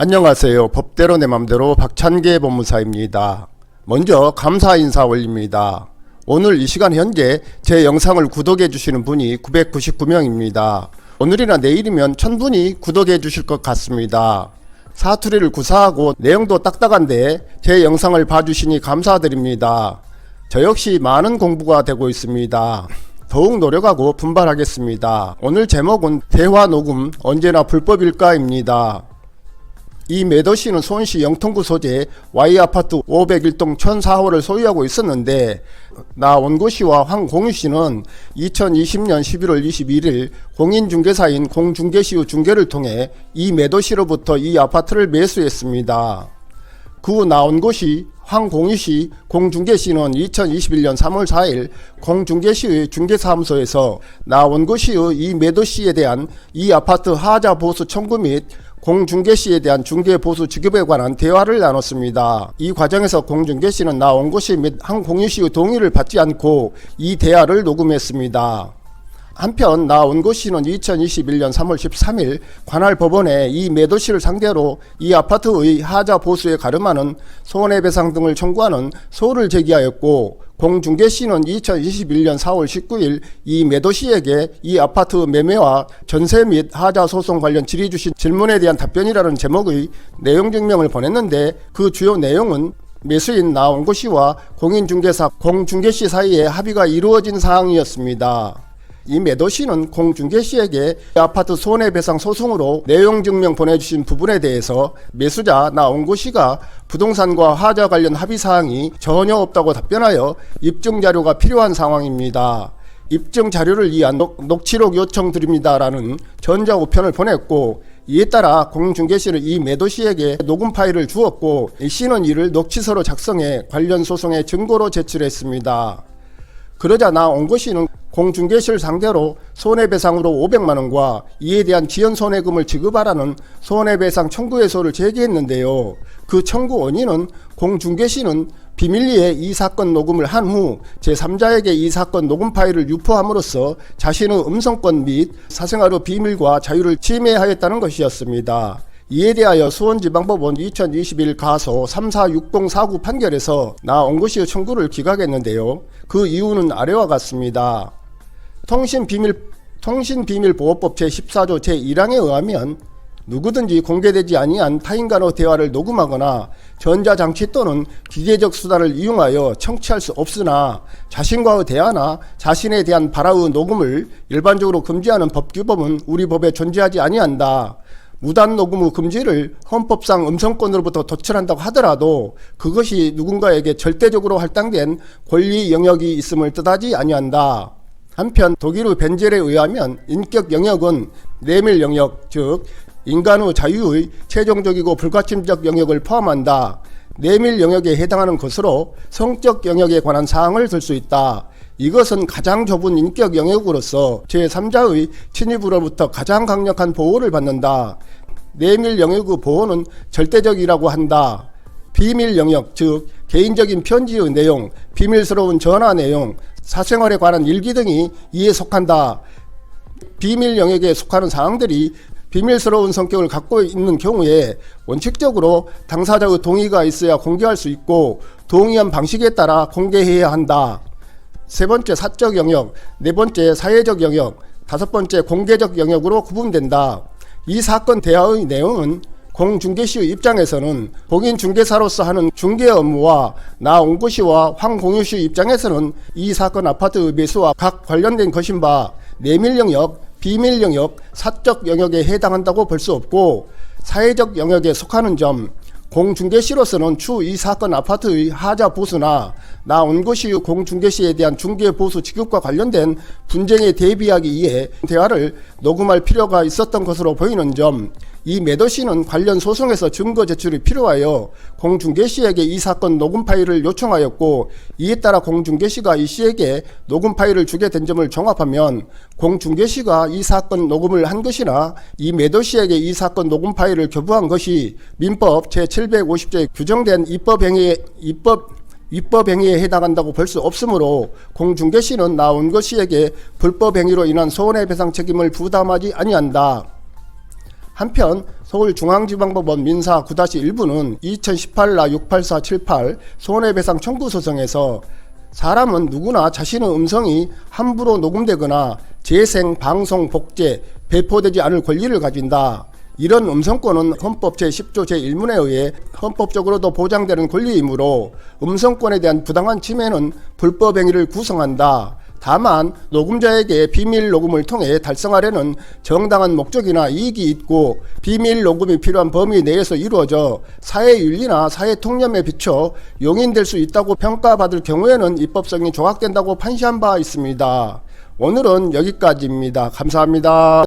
안녕하세요. 법대로 내 맘대로 박찬계 법무사입니다. 먼저 감사 인사 올립니다. 오늘 이 시간 현재 제 영상을 구독해 주시는 분이 999명입니다. 오늘이나 내일이면 1000분이 구독해 주실 것 같습니다. 사투리를 구사하고 내용도 딱딱한데 제 영상을 봐주시니 감사드립니다. 저 역시 많은 공부가 되고 있습니다. 더욱 노력하고 분발하겠습니다. 오늘 제목은 대화 녹음 언제나 불법일까입니다. 이 매도 씨는 수원시 영통구 소재 Y아파트 501동 1004호를 소유하고 있었는데 나 원고 씨와 황공유 씨는 2020년 11월 21일 공인중개사인 공중개시의 중개를 통해 이 매도 씨로부터 이 아파트를 매수했습니다. 그 후 나온 곳이 황공유 씨, 공중계 씨는 2021년 3월 4일 공중계 씨의 중개사무소에서 곳이의 이 매도 씨에 대한 이 아파트 하자 보수 청구 및 공중계 씨에 대한 중개 보수 지급에 관한 대화를 나눴습니다. 이 과정에서 공중계 씨는 나온 곳이 및 황공유 씨의 동의를 받지 않고 이 대화를 녹음했습니다. 한편 나온고 씨는 2021년 3월 13일 관할 법원에 이 매도 씨를 상대로 이 아파트의 하자 보수에 가름하는 손해배상 등을 청구하는 소를 제기하였고 공중계 씨는 2021년 4월 19일 이 매도 씨에게 이 아파트 매매와 전세 및 하자 소송 관련 질의 주신 질문에 대한 답변이라는 제목의 내용 증명을 보냈는데 그 주요 내용은 매수인 나온고 씨와 공인중개사 공중계 씨 사이에 합의가 이루어진 사항이었습니다. 이 매도 씨는 공중계 씨에게 아파트 손해배상 소송으로 내용 증명 보내주신 부분에 대해서 매수자 나온고 씨가 부동산과 하자 관련 합의 사항이 전혀 없다고 답변하여 입증 자료가 필요한 상황입니다. 입증 자료를 위한 녹, 녹취록 요청 드립니다라는 전자 우편을 보냈고 이에 따라 공중계 씨는 이 매도 씨에게 녹음 파일을 주었고 이 씨는 이를 녹취서로 작성해 관련 소송의 증거로 제출했습니다. 그러자 나온고 씨는 공중개시를 상대로 손해배상으로 500만 원과 이에 대한 지연 손해금을 지급하라는 손해배상 청구 해소를 제기했는데요. 그 청구 원인은 공중개시는 비밀리에 이 사건 녹음을 한 후 제3자에게 이 사건 녹음 파일을 유포함으로써 자신의 음성권 및 사생활의 비밀과 자유를 침해하였다는 것이었습니다. 이에 대하여 수원지방법원 2021 가소 346049 판결에서 나온것이의 청구를 기각했는데요. 그 이유는 아래와 같습니다. 통신비밀, 통신비밀보호법 제14조 제1항에 의하면 누구든지 공개되지 아니한 타인 간의 대화를 녹음하거나 전자장치 또는 기계적 수단을 이용하여 청취할 수 없으나 자신과의 대화나 자신에 대한 발화의 녹음을 일반적으로 금지하는 법규범은 우리 법에 존재하지 아니한다. 무단 녹음의 금지를 헌법상 음성권으로부터 도출한다고 하더라도 그것이 누군가에게 절대적으로 할당된 권리 영역이 있음을 뜻하지 아니한다. 한편 독일의 벤젤에 의하면 인격 영역은 내밀 영역, 즉 인간의 자유의 최종적이고 불가침적 영역을 포함한다. 내밀 영역에 해당하는 것으로 성적 영역에 관한 사항을 들 수 있다. 이것은 가장 좁은 인격 영역으로서 제3자의 침입으로부터 가장 강력한 보호를 받는다. 내밀 영역의 보호는 절대적이라고 한다. 비밀 영역, 즉 개인적인 편지의 내용, 비밀스러운 전화 내용, 사생활에 관한 일기 등이 이에 속한다. 비밀 영역에 속하는 사항들이 비밀스러운 성격을 갖고 있는 경우에 원칙적으로 당사자의 동의가 있어야 공개할 수 있고 동의한 방식에 따라 공개해야 한다. 세 번째 사적 영역, 네 번째 사회적 영역, 다섯 번째 공개적 영역으로 구분된다. 이 사건 대화의 내용은 공중개시의 입장에서는 공인중개사로서 하는 중개 업무와 나온구 씨와 황공유 씨 입장에서는 이 사건 아파트의 매수와 각 관련된 것인 바 내밀 영역, 비밀 영역, 사적 영역에 해당한다고 볼 수 없고 사회적 영역에 속하는 점, 공중개시로서는 추 이 사건 아파트의 하자 보수나 나온 것이 공중개시에 대한 중개 보수 지급과 관련된 분쟁에 대비하기 위해 대화를 녹음할 필요가 있었던 것으로 보이는 점, 이 매도 씨는 관련 소송에서 증거 제출이 필요하여 공중개 씨에게 이 사건 녹음 파일을 요청하였고 이에 따라 공중개 씨가 이 씨에게 녹음 파일을 주게 된 점을 종합하면 공중개 씨가 이 사건 녹음을 한 것이나 이 매도 씨에게 이 사건 녹음 파일을 교부한 것이 민법 제750조에 규정된 입법 행위에 입법 위법 행위에 해당한다고 볼 수 없으므로 공중개 씨는 나온 것 씨에게 불법 행위로 인한 손해배상 책임을 부담하지 아니한다. 한편 서울중앙지방법원 민사 9-1부는 2018-68478 손해배상 청구 소송에서 사람은 누구나 자신의 음성이 함부로 녹음되거나 재생, 방송, 복제, 배포되지 않을 권리를 가진다. 이런 음성권은 헌법 제10조 제1문에 의해 헌법적으로도 보장되는 권리이므로 음성권에 대한 부당한 침해는 불법 행위를 구성한다. 다만 녹음자에게 비밀 녹음을 통해 달성하려는 정당한 목적이나 이익이 있고 비밀 녹음이 필요한 범위 내에서 이루어져 사회 윤리나 사회 통념에 비춰 용인될 수 있다고 평가받을 경우에는 입법성이 조각된다고 판시한 바 있습니다. 오늘은 여기까지입니다. 감사합니다.